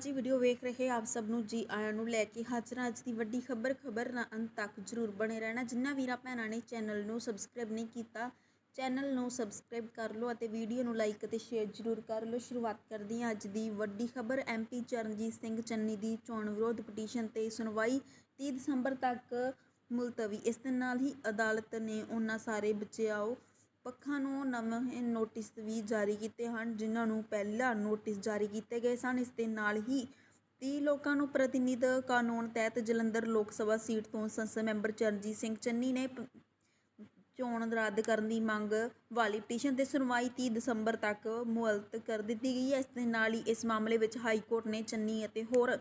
ਜੀ ਵੀਡੀਓ ਵੇਖ ਰਹੇ ਆਪ ਸਭ ਨੂੰ ਜੀ ਆਇਆਂ ਨੂੰ ਲੈ ਕੇ ਹਾਜ਼ਰ ਅੱਜ ਦੀ ਵੱਡੀ ਖਬਰ ਖਬਰ ਨਾਲ ਅੰਤ ਤੱਕ ਜਰੂਰ ਬਣੇ ਰਹਿਣਾ। ਜਿੰਨਾ ਵੀਰਾਂ ਭੈਣਾਂ ਨੇ ਚੈਨਲ ਨੂੰ ਸਬਸਕ੍ਰਾਈਬ ਨਹੀਂ ਕੀਤਾ, ਚੈਨਲ ਨੂੰ ਸਬਸਕ੍ਰਾਈਬ ਕਰ ਲਓ ਅਤੇ ਵੀਡੀਓ ਨੂੰ ਲਾਈਕ ਅਤੇ ਸ਼ੇਅਰ ਜਰੂਰ ਕਰ ਲਓ। ਸ਼ੁਰੂਆਤ ਕਰਦੀ ਹਾਂ ਅੱਜ ਦੀ ਵੱਡੀ ਖਬਰ। ਐਮਪੀ ਚਰਨਜੀਤ ਸਿੰਘ ਚੰਨੀ ਦੀ ਚੋਣ ਵਿਰੋਧ ਪਟੀਸ਼ਨ ਤੇ ਸੁਣਵਾਈ 30 ਦਸੰਬਰ ਤੱਕ ਮੁਲਤਵੀ। ਇਸ ਦੇ ਨਾਲ ਹੀ ਅਦਾਲਤ ਨੇ ਉਹਨਾਂ ਸਾਰੇ ਬਚਿਆਓ ਪੱਖਾਂ ਨੂੰ ਨਵੇਂ ਨੋਟਿਸ ਵੀ ਜਾਰੀ ਕੀਤੇ ਹਨ, ਜਿਨ੍ਹਾਂ ਨੂੰ ਪਹਿਲਾਂ ਨੋਟਿਸ ਜਾਰੀ ਕੀਤੇ ਗਏ ਸਨ। ਇਸ ਦੇ ਨਾਲ ਹੀ ਤੀਹ ਲੋਕਾਂ ਨੂੰ ਪ੍ਰਤੀਨਿਧ ਕਾਨੂੰਨ ਤਹਿਤ ਜਲੰਧਰ ਲੋਕ ਸਭਾ ਸੀਟ ਤੋਂ ਸੰਸਦ ਮੈਂਬਰ ਚਰਨਜੀਤ ਸਿੰਘ ਚੰਨੀ ਨੇ ਚੋਣ ਰੱਦ ਕਰਨ ਦੀ ਮੰਗ ਵਾਲੀ ਪਟੀਸ਼ਨ ਤੇ ਸੁਣਵਾਈ 30 ਦਸੰਬਰ ਤੱਕ ਮੁਅਲਤ ਕਰ ਦਿੱਤੀ ਗਈ ਹੈ। ਇਸ ਦੇ ਨਾਲ ਹੀ ਇਸ ਮਾਮਲੇ ਵਿੱਚ ਹਾਈ ਕੋਰਟ ਨੇ ਚੰਨੀ ਅਤੇ ਹੋਰ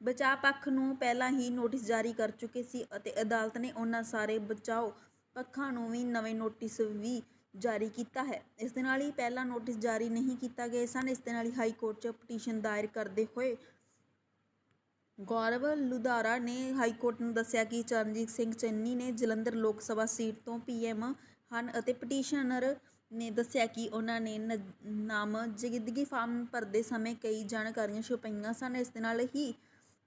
ਬਚਾਅ ਪੱਖ ਨੂੰ ਪਹਿਲਾਂ ਹੀ ਨੋਟਿਸ ਜਾਰੀ ਕਰ ਚੁੱਕੇ ਸੀ ਅਤੇ ਅਦਾਲਤ ਨੇ ਉਹਨਾਂ ਸਾਰੇ ਬਚਾਓ ਪੱਖਾਂ ਨੂੰ ਵੀ ਨਵੇਂ ਨੋਟਿਸ ਵੀ ਜਾਰੀ ਕੀਤਾ ਹੈ। ਇਸ ਦੇ ਨਾਲ ਹੀ ਪਹਿਲਾਂ ਨੋਟਿਸ ਜਾਰੀ ਨਹੀਂ ਕੀਤਾ ਗਏ ਸਨ। ਇਸ ਦੇ ਨਾਲ ਹੀ ਹਾਈ ਕੋਰਟ 'ਚ ਪਟੀਸ਼ਨ ਦਾਇਰ ਕਰਦੇ ਹੋਏ ਗੌਰਵ ਲੁਧਾਰਾ ਨੇ ਹਾਈ ਕੋਰਟ ਨੂੰ ਦੱਸਿਆ ਕਿ ਚਰਨਜੀਤ ਸਿੰਘ ਚੰਨੀ ਨੇ ਜਲੰਧਰ ਲੋਕ ਸਭਾ ਸੀਟ ਤੋਂ ਪੀਐਮ ਹਨ ਅਤੇ ਪਟੀਸ਼ਨਰ ਨੇ ਦੱਸਿਆ ਕਿ ਉਹਨਾਂ ਨੇ ਨ- ਨਾਮਜ਼ਦਗੀ ਫਾਰਮ ਭਰਦੇ ਸਮੇਂ ਕਈ ਜਾਣਕਾਰੀਆਂ ਛੁਪਾਈਆਂ ਸਨ। ਇਸ ਦੇ ਨਾਲ ਹੀ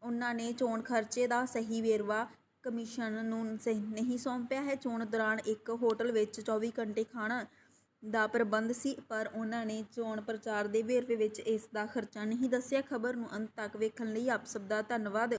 ਉਹਨਾਂ ਨੇ ਚੋਣ ਖਰਚੇ ਦਾ ਸਹੀ ਵੇਰਵਾ ਕਮਿਸ਼ਨ ਨੂੰ ਸਹੀ ਨਹੀਂ ਸੌਂਪਿਆ ਹੈ। ਚੋਣ ਦੌਰਾਨ ਇੱਕ ਹੋਟਲ ਵਿੱਚ 24 ਘੰਟੇ ਖਾਣਾ ਦਾ ਪ੍ਰਬੰਧ ਸੀ, ਪਰ ਉਹਨਾਂ ਨੇ ਚੋਣ ਪ੍ਰਚਾਰ ਦੇ ਵੇਰਵੇ ਵਿੱਚ ਇਸ ਦਾ ਖਰਚਾ ਨਹੀਂ ਦੱਸਿਆ। ਖਬਰ ਨੂੰ ਅੰਤ ਤੱਕ ਵੇਖਣ ਲਈ ਆਪ ਸਭ ਦਾ ਧੰਨਵਾਦ।